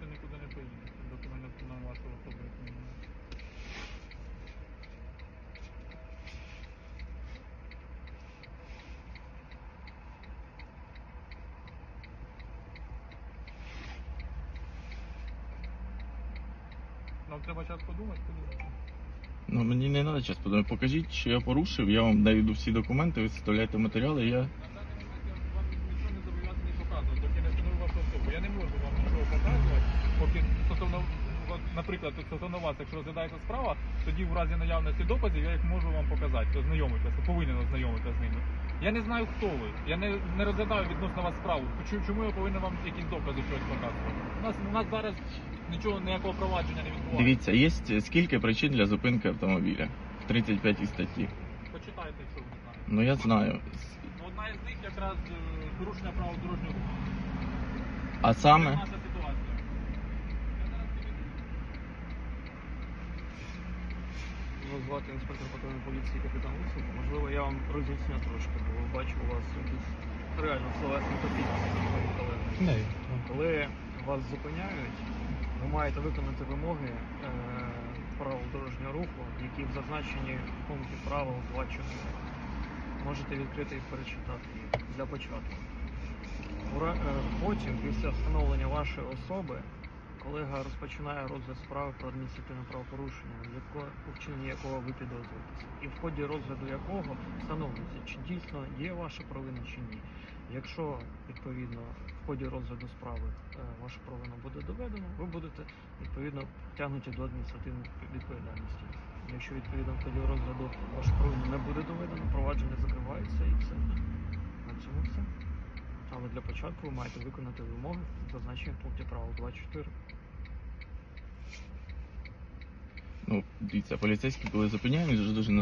це нікуди не поїде. Документ на вашу особу немає. Нам треба час подумати, подумати. Ну мені не треба час подумати. Покажіть, що я порушив, я вам наведу всі документи, ви вставляєте матеріали, я наприклад, стосовно вас, якщо розглядається справа, тоді в разі наявності доказів я їх можу вам показати, ознайомитися, повинен ознайомитися з ними. Я не знаю, хто ви. Я не, не розглядаю відносно вас справу. Чому, чому я повинен вам якісь докази щось показувати? У нас, у нас зараз нічого, ніякого провадження не відбувається. Дивіться, є скільки причин для зупинки автомобіля в 35 статті. Почитайте, якщо ви не знаєте. Ну я знаю. Ну, Одна із них якраз е, порушення правил дорожнього руху. А саме. Звати інспектор патрульної поліції капітан Усов. Можливо, я вам роз'ясню трошки, бо бачу у вас якісь реально словесні топіки. Коли вас зупиняють, ви маєте виконати вимоги е, правил дорожнього руху, які зазначені в пункті правил 2.4. Можете відкрити і перечитати їх для початку. Е, Потім, після встановлення вашої особи, колега розпочинає розгляд справи про адміністративне правопорушення, у вчиненні якого ви підозрюєтеся, і в ході розгляду якого встановлюється, чи дійсно є ваша провина чи ні. Якщо відповідно в ході розгляду справи е, ваша провина буде доведена, ви будете відповідно тягнуті до адміністративної відповідальності. Якщо відповідно в ході розгляду ваша провина не буде доведена, провадження закривається і все. Але для початку ви маєте виконати вимоги, зазначені в пункті правил 2.4. Ну, дивіться, поліцейські, коли зупиняють, він же дуже